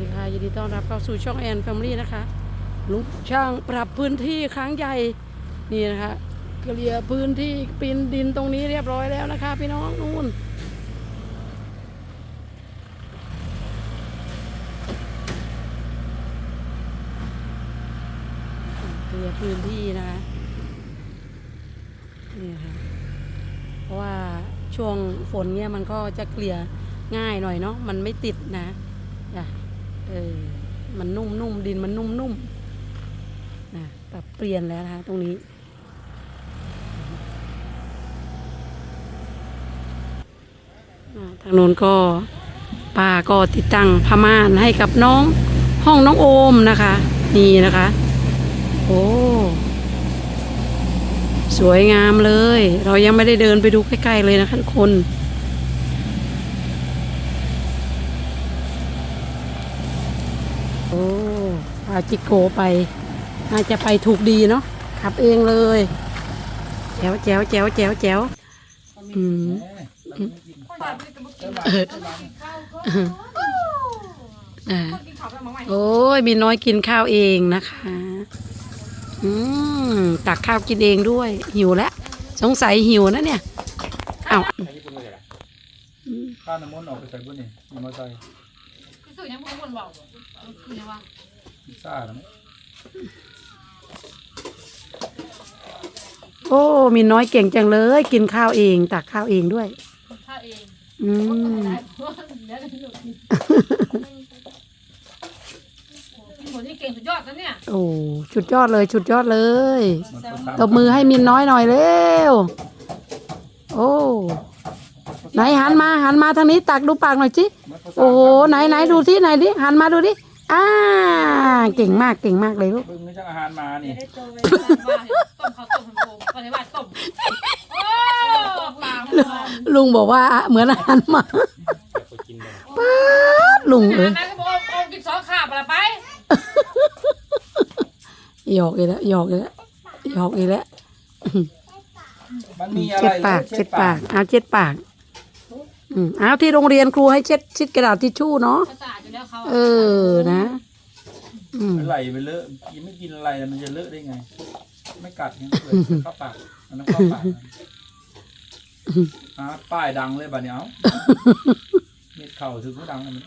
ดีค่ะยินดีต้อนรับเข้าสู่ช่องแอนแฟมิลี่นะคะลุงช่างปรับพื้นที่ครั้งใหญ่นี่นะคะเกลี่ยพื้นที่ปีนดินตรงนี้เรียบร้อยแล้วนะคะ พี่น้องนู่นเกลี่ยพื้นที่นะคะนี่ค่ะเพราะว่าช่วงฝนเนี่ยมันก็จะเกลี่ยง่ายหน่อยเนาะมันไม่ติดนะจ้ะ เออมันนุ่มๆดินมันนุ่มๆนะปรับเปลี่ยนแล้วนะคะตรงนี้ ทางโน้นก็ป้าก็ติดตั้งผ้าม่านให้กับน้องห้องน้องโอมนะคะ นี่นะคะ โอ้ สวยงามเลย เรายังไม่ได้เดินไปดูใกล้ๆเลยนะคะทุกคน โอ้พาจิโกไปน่าจะไปถูกดีเนาะขับเองเลยแจ๋วแจ๋วแจ๋วแจ๋วแจ๋วอืมเอออ่าโอ้ยมีน้อยกินข้าวเองนะคะ อืมตักข้าวกินเองด้วย หิวแล้วสงสัยหิวนะเนี่ยอ้าวข้าวน้ำมันออกไปใส่บุญนี่มีมาใส่คือสื่อยังพูดวนบอก ซซ่าแล้วมั้งโอ้มีน้อยเก่งจังเลย กินข้าวเองตักข้าวเองด้วย ข้าเองอืมแล้วหลุดกินหมดนี่เก่งสุดยอดนะเนี่ยโอ้ชุดยอดเลยชุดยอดเลยมันก็ตามตบมือให้มินน้อยหน่อยเร็วโอ้ไหนหันมาหันมาทางนี้ตักดูปากหน่อยสิมันก็ตามโอ้โหไหนไหนดูที่ไหนดิหันมาดูดิ อ่าเก่งมากเก่งมากเลยลูกเพิ่งไม่จังอาหารมานี่ต้มข้าวต้มโฟมปฏิบัติต้มโอ้ปางมันลุงบอกว่าเหมือนอาหารหมาป้าดลุงเอ้ยนั้นก็บอกโอ้กินสองขาบอะไรไปหยอกอีกแล้วหยอกอีกแล้วหยอกอีกแล้วมันมีอะไรเช็ดปากเช็ดปากเอาเช็ดปากอืมเอาที่โรงเรียนครูให้เช็ดชิดกระดาษทิชชู่เนาะ ภาษาอยู่ แล้วเขาเออนะอืมมันไหลไปเลอะกินไม่กินอะไรมันจะเลอะได้ไง ไม่กัดงั้นเลยเข้าปากมันต้องเข้าปากอ่าป้ายดังเลยบัดเนี้ยเอาเม็ดเข่าถึงก็ดังเลยมัน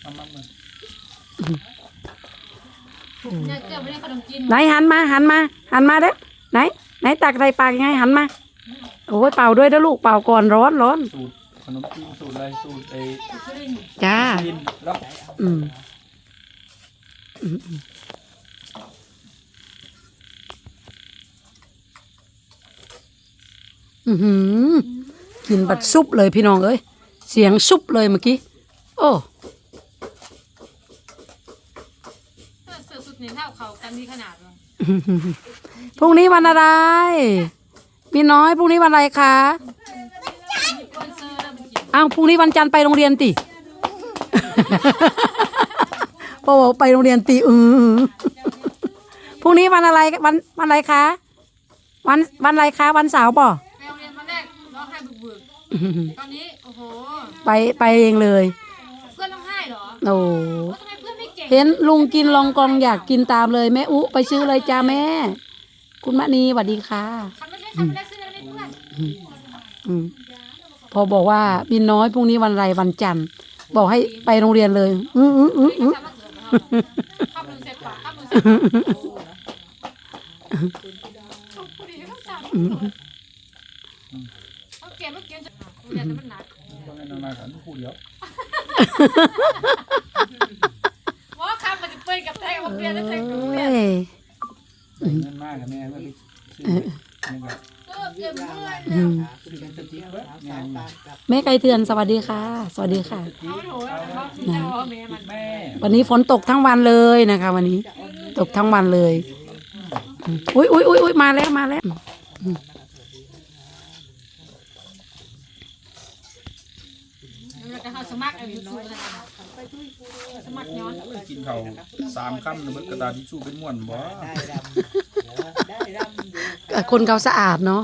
เอามามาเนี่ยเจ้าไม่ได้ขนมจีนไหนหันมาหันมาหันมาเด้อไหน ไหนตักใส่ปากยังไงหันมา โอ้ยเป่าด้วยนะลูกเป่าก่อนร้อนร้อนสูตรข นมจีนสูตรอะไรสูตรไอ้สุรินทร์จ้า จีนแล้วอืมอืมอืมอื้อหือกินบัดซุปเลยพี่น้องเอ้ย เสียงซุปเลยเมื่อกี้ โอ้ เสือสุดเนี่ยเท่าเขากันมีขนาดมั้งพรุ่งนี้วันอะไรพี่น้อยพรุ่งนี้วันอะไรคะ คนเสื้อแล้วมันกิน อ้าวพรุ่งนี้วันจันทร์ไปโรงเรียนติพ่อบอกไปโรงเรียนติอือพรุ่งนี้วันอะไรวันวันอะไรคะ วันวันอะไรคะ วันเสาร์ป่ะไปโรงเรียนวันแรกร้องไห้บึกๆตอนนี้โอ้โหไปไปเองเลย เพื่อนต้องให้เหรอโอ้ว่าทำไมเพื่อนไม่เก่งเห็นลุงกินลองกองอยากกินตามเลยแม่อุไปซื้อเลยจ้าแม่ คุณมณีสวัสดีค่ะทำไม่ได้ทำไม่ได้ซื้ออะไรไม่เพื่อนอืม พอบอกว่าบินน้อยพรุ่งนี้วันอะไรวันจันทร์ บอกให้ไปโรงเรียนเลยอืออืออืออื้อทำมาเกิดมาข้ามมือเสร็จปากข้ามมือเสร็จปากพอดีเขาสั่งเขาเกมเขาเกมจะเรียนมันหนักต้องให้นานๆกันคู่เดียวว่าคำมันจะเปื่อยกับแท้กับเรียนแล้วแท้กับเอ้เรียนเงินมากกับแม่ก็ซื้อเออเกมเมื่ อยอืมซื้อเป็นสติ๊กไว้แม่มีแม่ไก่เถื่อนสวัสดีค่ะ สวัสดีค่ะเขาโถเขาแต่ว่าแม่มันแม่วันนี้ฝนตกทั้งวันเลยนะคะ วันนี้ ตกทั้งวันเลยอืมอุ้ยอุ้ยอุ้ยอุ้ยมาแล้วมาแล้วมันจะเข้าสมัครไอ้ยูทูบสมัครย้อนกินเขาวสามคำเนี่ยมันกระดาษทิชชู่เป็นม้วนบ่ได้รำได้รำอยู่คนเขาสะอาดเนาะ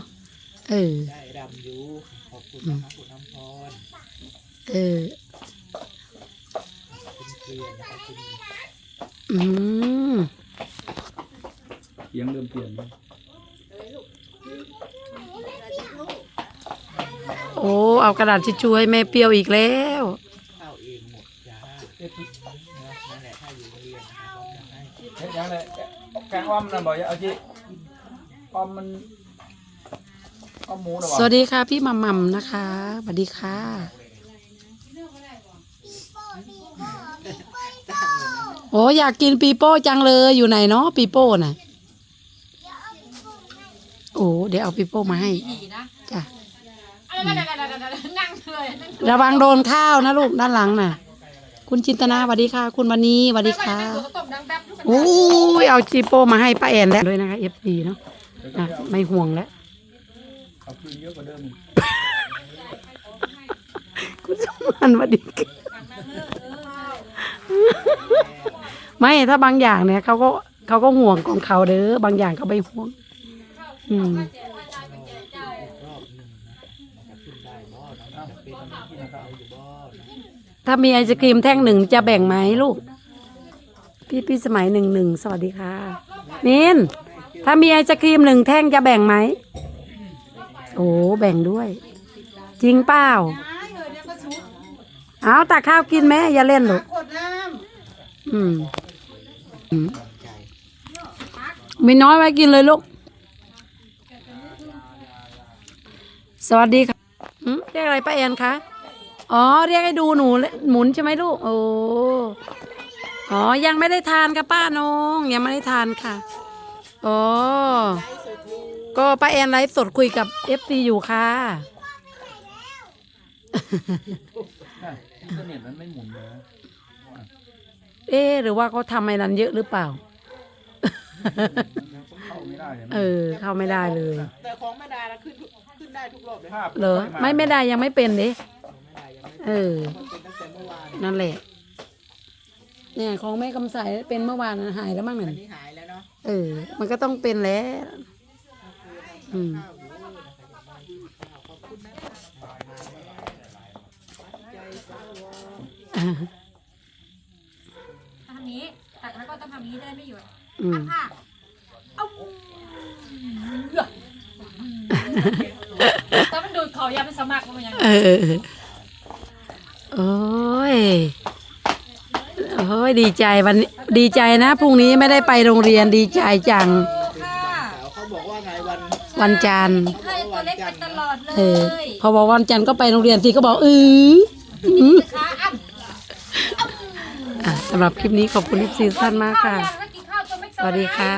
เออ ได้รำอยู่ขอบคุณนะครับคุณน้ำพรเอเออคุณเปลี่ยนนะครับคุณอืมเสียงเริ่มเปลี่ยนโอ้เอากระดาษทิชชู่ให้แม่เปรี้ยวอีกแล้ว เข้าเองหมดจ้าเอ๊ะนั่นแหละถ้าอยู่โรงเรียนนะครับจะให้ เฮ็ดยังไงแกงอ้อมนั่นบอกอย่าเอาจิอ้อมมัน อ้อมหมูนะบอกสวัสดีค่ะพี่มัมมัมนะคะสวัสดีค่ะโอ้อยากกินปีโป้จังเลยอยู่ไหนเนาะปีโป้น่ะโอ้เดี๋ยวเอาปีโป้มาให้ผีนะจ้ะอะไรนั่นนั่นนั่นนั่งเลยนั่งระวังโดนข้าวนะลูกด้านหลังน่ะ คุณจินตนาสวัสดีค่ะ คุณวันนี้สวัสดีค่ะตัวต้มดังแป๊บลูกโอ้ยเอาจีโป้มาให้ป้าแอนแล้วด้วยนะคะเอฟซีเนาะอะไม่ห่วงแล้ว เอาคืนเยอะกว่าเดิมคุณสมานวัดีไม่ถ้าบางอย่างเนี่ยเขาก็เขาก็ห่วงของเขาเด้อบางอย่างเขาไม่ห่วง อืมถ้ามีไอศครีมแท่งหนึ่งจะแบ่งไหมลูก พี่พี่สมัยหนึ่งหนึ่งสวัสดีค่ะนินถ้ามีไอศครีมหนึ่งแท่งจะแบ่งไหม โอ้แบ่งด้วย จริงเปล่าเอาตักข้าวกินแม่อย่าเล่นลูกอืมอืมใจมีน้อยไว้กินเลยลูก สวัสดีค่ะอืมเรียกอะไรป้าแอนคะ อ๋อ เรียกให้ดูหนูหมุนใช่ไหมลูก โอ้ อ๋อ ยังไม่ได้ทานค่ะป้านงยังไม่ได้ทานค่ะ อ๋อ ก็ป้าแอนไลฟ์สดคุยกับเอฟซีอยู่ค่ะน่ะอินเทอร์เน็ตมันไม่หมุนเลยนะเอ๊ะหรือว่าเขาทำไอ้นั้นเยอะหรือเปล่าเข้าไม่ได้เนี่ยเออ เข้าไม่ได้เลย แต่ของไม่ได้ละขึ้นทุกขึ้นได้ทุกรอบเลยภาพเหรอ ไม่ไม่ได้ยังไม่เป็นเด้ของไม่ได้ยังไม่เออ มันเป็นตั้งแต่เมื่อวานนั่นแหละ เนี่ยของแม่กำใสเป็นเมื่อวานหายแล้วมั้งอัเนี่ยนนี้หายแล้ว เนาะเออ มันก็ต้องเป็นแล้ว อืมข้าวอยู่นะครับขอบคุณนะครับใจสาวอทำนี้แต่แล้วก็ต้องทำนี้ได้ไม่หยุดอืม ค่ะเอาแต่มันดูดเขายาเป็นสมัครมันยังเออ โอ้ย โอ้ย ดีใจวันนี้ ดีใจนะพรุ่งนี้ไม่ได้ไปโรงเรียนดีใจจัง ค่ะสาวเขาบอกว่าไงวันวันจันทร์ให้ตัวเล็กไปตลอดเลเออ ยพอบอกวันจันทร์ก็ไปโรงเรียนทีก็บอกอืออือขาอันอะสำหรับคลิปนี้ขอบคุณทิพซีท่านมากค่ะ ข้าวยังแล้วกินข้าวจนไม่สวัสดีค่ะ